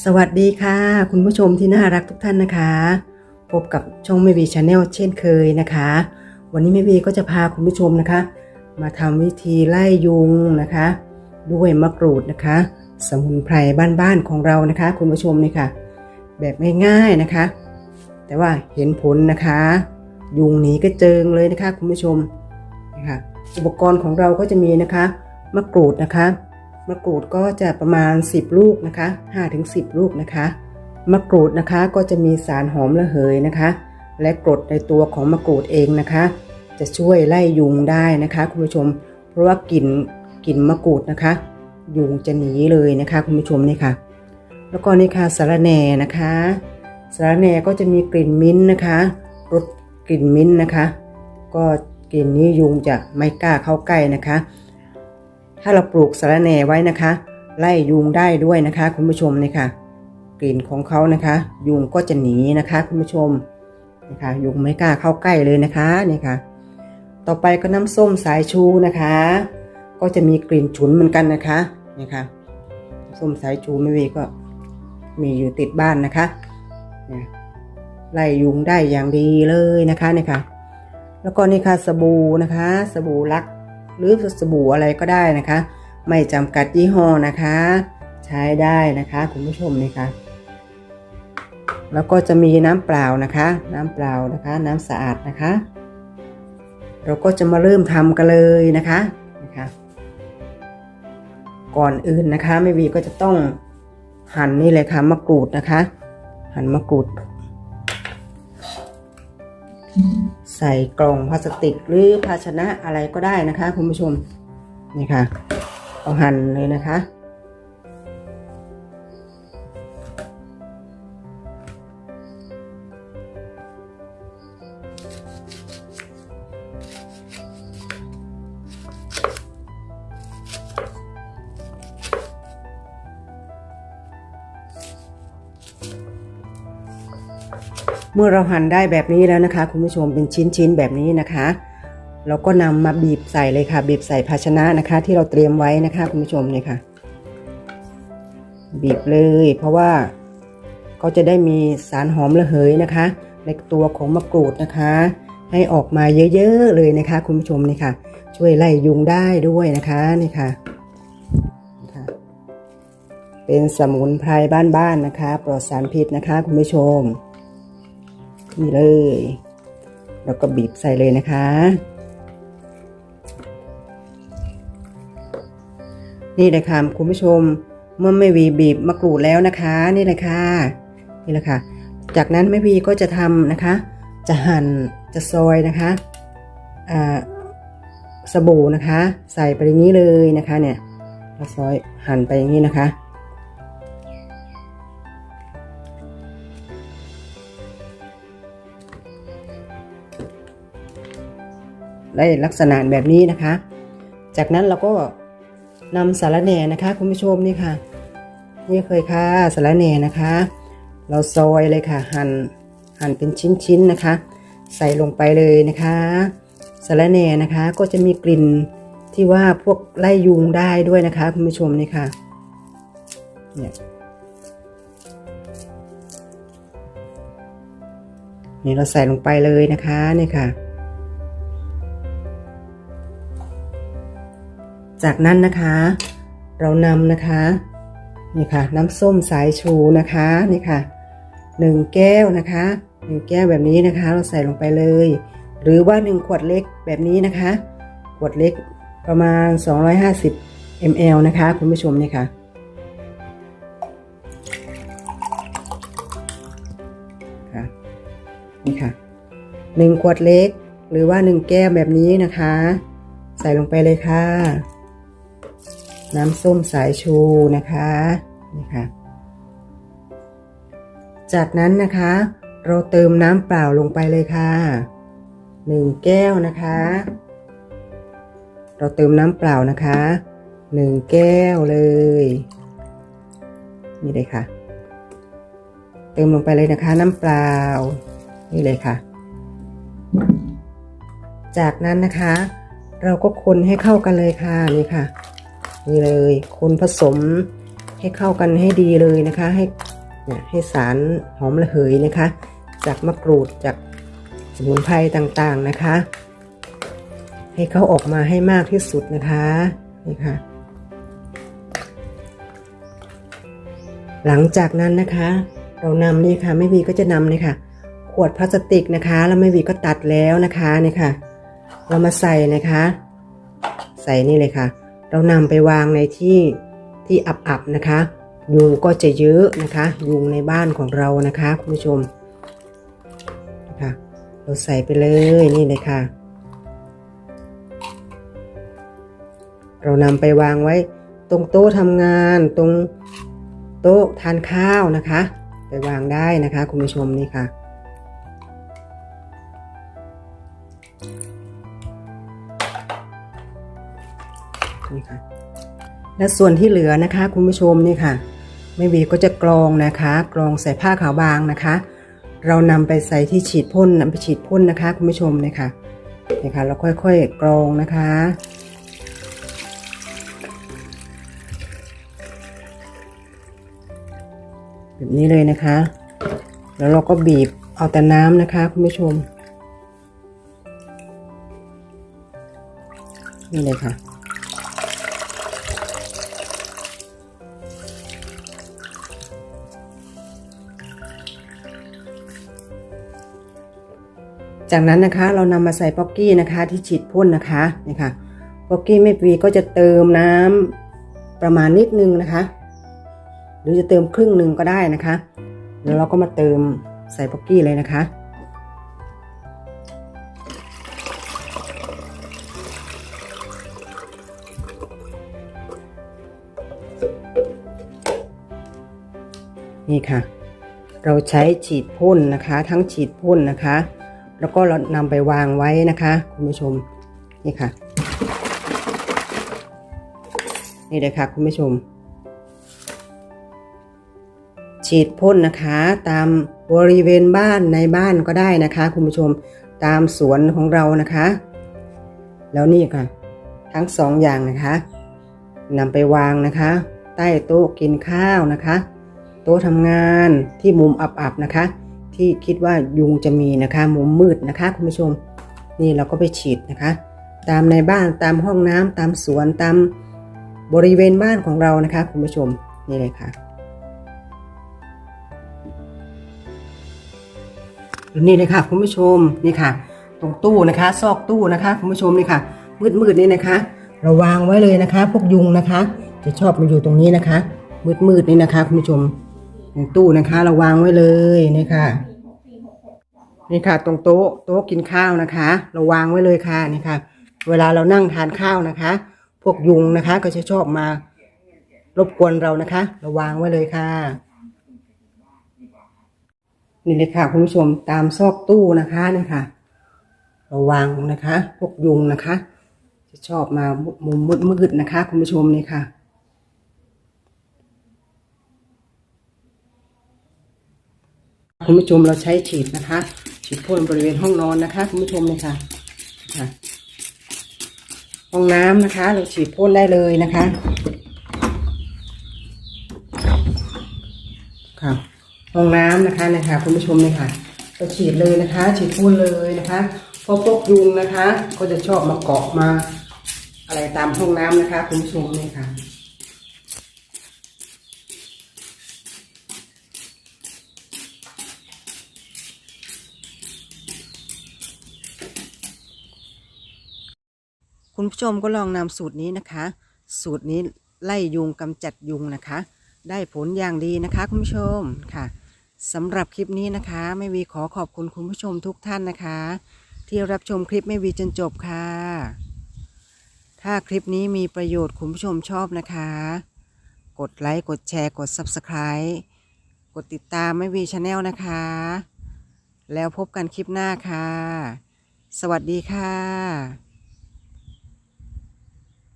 สวัสดีค่ะ คุณผู้ชมที่น่ารักทุกท่านนะคะ พบกับช่องแม่วีชาแนลเช่นเคยนะคะ วันนี้แม่วีก็จะพาคุณผู้ชมนะคะ มาทำวิธีไล่ยุงนะคะ ด้วยมะกรูดนะคะ สมุนไพรบ้านๆของเรานะคะ คุณผู้ชมนี่ค่ะ แบบง่ายๆนะคะ แต่ว่าเห็นผลนะคะ ยุงหนีก็เจิงเลยนะคะ คุณผู้ชมนะคะอุปกรณ์ของเราก็จะมีนะคะมะกรูดนะคะ มะกรูดก็จะประมาณ 10 ลูกนะคะ5-10 ลูกนะคะ มะกรูดนะคะก็จะมีสารหอมระเหยนะคะ และกรดในตัวของมะกรูดเองนะคะ จะช่วยไล่ยุงได้นะคะคุณผู้ชม เพราะว่ากลิ่นกลิ่นมะกรูดนะคะ ยุงจะหนีเลยนะคะคุณผู้ชมนี่ค่ะ แล้วก็นี่ค่ะสาระแหน่นะคะสาระแหน่ก็จะมีกลิ่นมิ้นท์นะคะรสกลิ่นมิ้นท์นะคะ ก็กลิ่นนี้ยุงจะไม่กล้าเข้าใกล้นะคะ ถ้าเราปลูกสาระแหน่ไว้นะคะ ไล่ยุงได้ด้วยนะคะ คุณผู้ชมนี่ค่ะ กลิ่นของเขานะคะ ยุงก็จะหนีนะคะ คุณผู้ชมนะคะยุงไม่กล้าเข้าใกล้เลยนะคะนี่ค่ะ ต่อไปก็น้ำส้มสายชูนะคะ ก็จะมีกลิ่นฉุนเหมือนกันนะคะนี่ค่ะส้มสายชูไม่มีก็มีอยู่ติดบ้านนะคะเนี่ยไล่ยุงได้อย่างดีเลยนะคะนี่ค่ะ แล้วก็นี่ค่ะสบู่นะคะ สบู่ลัก หรือสบู่อะไรก็ได้นะคะ ไม่จำกัดยี่ห้อนะคะ ใช้ได้นะคะคุณผู้ชมนี่ค่ะแล้วก็จะมีน้ำเปล่านะคะ น้ำเปล่านะคะ น้ำสะอาดนะคะ เราก็จะมาเริ่มทำกันเลยนะคะนะคะ ก่อนอื่นนะคะแม่วีก็จะต้องหั่นนี่เลยค่ะมะกรูดนะคะ หั่นมะกรูด ใส่กล่องพลาสติกหรือภาชนะอะไรก็ได้นะคะคุณผู้ชมนี่ค่ะเอาหั่นเลยนะคะ เมื่อเราหั่นได้แบบนี้แล้วนะคะ คุณผู้ชมเป็นชิ้นๆแบบนี้นะคะ เราก็นำมาบีบใส่เลยค่ะ บีบใส่ภาชนะนะคะ ที่เราเตรียมไว้นะคะคุณผู้ชมเนี่ยค่ะ บีบเลย เพราะว่าเขาจะได้มีสารหอมระเหยนะคะ ในตัวของมะกรูดนะคะ ให้ออกมาเยอะๆเลยนะคะ คุณผู้ชมนี่ค่ะ ช่วยไล่ยุงได้ด้วยนะคะนี่ค่ะนี่ค่ะเป็นสมุนไพรบ้านๆนะคะ ปลอดสารพิษนะคะ คุณผู้ชม นี่เลย แล้วก็บีบใส่เลยนะคะ นี่เลยค่ะคุณผู้ชมเมื่อไม่วีบีบมะกรูดแล้วนะคะ นี่เลยค่ะ นี่แหละค่ะ จากนั้นแม่วีก็จะทำนะคะ จะหั่นจะซอยนะคะอ่าสบู่นะคะ ใส่ไปอย่างนี้เลยนะคะเนี่ยเราซอยหั่นไปอย่างนี้นะคะ ได้ลักษณะแบบนี้นะคะ จากนั้นเราก็นำสารแหน่นะคะ คุณผู้ชมนี่ค่ะ นี่เคยค่ะสารแหน่นะคะ เราซอยเลยค่ะ หั่นหั่นเป็นชิ้นๆนะคะ ใส่ลงไปเลยนะคะสารแหน่นะคะก็จะมีกลิ่นที่ว่าพวกไล่ยุงได้ด้วยนะคะ คุณผู้ชมนี่ค่ะเนี่ยนี่เราใส่ลงไปเลยนะคะนี่ค่ะ จากนั้นนะคะ เรานำนะคะนี่ค่ะ น้ำส้มสายชูนะคะนี่ค่ะหนึ่งแก้วนะคะหนึ่งแก้วแบบนี้นะคะ เราใส่ลงไปเลย หรือว่าหนึ่งขวดเล็กแบบนี้นะคะ ขวดเล็กประมาณ 250 ml นะคะ คุณผู้ชมนี่ค่ะค่ะนี่ค่ะหนึ่งขวดเล็ก หรือว่าหนึ่งแก้วแบบนี้นะคะ ใส่ลงไปเลยค่ะ น้ำส้มสายชูนะคะนี่ค่ะจากนั้นนะคะ เราเติมน้ำเปล่าลงไปเลยค่ะหนึ่งแก้วนะคะ เราเติมน้ำเปล่านะคะหนึ่งแก้วเลย นี่เลยค่ะ เติมลงไปเลยนะคะ น้ำเปล่า นี่เลยค่ะ จากนั้นนะคะ เราก็คนให้เข้ากันเลยค่ะนี่ค่ะ นี่เลยคนผสมให้เข้ากันให้ดีเลยนะคะ ให้เนี่ยให้สารหอมระเหยนะคะ จากมะกรูดจากสมุนไพรต่างๆนะคะ ให้เขาออกมาให้มากที่สุดนะคะนี่ค่ะหลังจากนั้นนะคะ เรานำนี่ค่ะไม่วีก็จะนำนี่ค่ะ ขวดพลาสติกนะคะ แล้วไม่วีก็ตัดแล้วนะคะนี่ค่ะ เรามาใส่นะคะ ใส่นี่เลยค่ะ เรานำไปวางในที่ที่อับๆนะคะ ยุงก็จะเยอะนะคะ ยุงในบ้านของเรานะคะคุณผู้ชมนะคะเราใส่ไปเลยนี่เลยค่ะ เรานำไปวางไว้ตรงโต๊ะทำงานตรงโต๊ะทานข้าวนะคะ ไปวางได้นะคะคุณผู้ชมนี่ค่ะ และส่วนที่เหลือนะคะคุณผู้ชมนี่ค่ะไม่วีก็จะกรองนะคะกรองใส่ผ้าขาวบางนะคะ เรานำไปใส่ที่ฉีดพ่นนำไปฉีดพ่นนะคะคุณผู้ชมนี่ค่ะนี่ค่ะเราค่อยๆกรองนะคะแบบนี้เลยนะคะ แล้วเราก็บีบเอาแต่น้ำนะคะคุณผู้ชมนี่เลยค่ะ จากนั้นนะคะเรานำมาใส่ป๊อกกี้นะคะที่ฉีดพ่นนะคะนี่ค่ะป๊อกกี้ไม่ปีก็จะเติมน้ำประมาณนิดนึงนะคะ หรือจะเติมครึ่งหนึ่งก็ได้นะคะแล้วเราก็มาเติมใส่ป๊อกกี้เลยนะคะนี่ค่ะ เราใช้ฉีดพ่นนะคะ ทั้งฉีดพ่นนะคะ แล้วก็เรานำไปวางไว้นะคะคุณผู้ชมนี่ค่ะ นี่เลยค่ะคุณผู้ชม ฉีดพ่นนะคะ ตามบริเวณบ้านในบ้านก็ได้นะคะ คุณผู้ชมตามสวนของเรานะคะ แล้วนี่ค่ะ ทั้งสองอย่างนะคะนำไปวางนะคะ ใต้โต๊ะกินข้าวนะคะ โต๊ะทำงานที่มุมอับๆนะคะ ที่คิดว่ายุงจะมีนะคะมุมมืดนะคะคุณผู้ชม นี่เราก็ไปฉีดนะคะ ตามในบ้านตามห้องน้ำตามสวนตามบริเวณบ้านของเรานะคะ คุณผู้ชมนี่เลยค่ะนี่เลยค่ะคุณผู้ชมนี่ค่ะ ตรงตู้นะคะ ซอกตู้นะคะ คุณผู้ชมนี่ค่ะ มืดๆนี่นะคะเราวางไว้เลยนะคะ พวกยุงนะคะ จะชอบมาอยู่ตรงนี้นะคะ มืดๆนี่นะคะ คุณผู้ชม ตู้นะคะเราวางไว้เลยนี่ค่ะ นี่ค่ะ ตรงโต๊ะโต๊ะกินข้าวนะคะ เราวางไว้เลยค่ะนี่ค่ะ เวลาเรานั่งทานข้าวนะคะ พวกยุงนะคะ ก็จะชอบมารบกวนเรานะคะ เราวางไว้เลยค่ะ นี่เลยค่ะคุณผู้ชมตามซอกตู้นะคะนี่ค่ะเราวางนะคะ พวกยุงนะคะ จะชอบมามุมมืดๆนะคะ คุณผู้ชมนี่ค่ะ คุณผู้ชมเราใช้ฉีดนะคะ ฉีดพ่นบริเวณห้องนอนนะคะคุณผู้ชมเลยค่ะค่ะ ห้องน้ำนะคะ เราฉีดพ่นได้เลยนะคะ ค่ะ ห้องน้ำนะคะนะคะคุณผู้ชมเลยค่ะเราฉีดเลยนะคะ ฉีดพ่นเลยนะคะเพราะพวกยุงนะคะ ก็จะชอบมาเกาะมา อะไรตามห้องน้ำนะคะคุณผู้ชมเลยค่ะ คุณผู้ชมก็ลองนำสูตรนี้นะคะ สูตรนี้ไล่ยุงกำจัดยุงนะคะ ได้ผลอย่างดีนะคะคุณผู้ชมค่ะสำหรับคลิปนี้นะคะ ไม่วีขอขอบคุณคุณผู้ชมทุกท่านนะคะ ที่รับชมคลิปไม่วีจนจบค่ะ ถ้าคลิปนี้มีประโยชน์คุณผู้ชมชอบนะคะ กดไลค์กดแชร์กด Subscribe กดติดตามไม่วีชาแนลนะคะ แล้วพบกันคลิปหน้าค่ะ สวัสดีค่ะ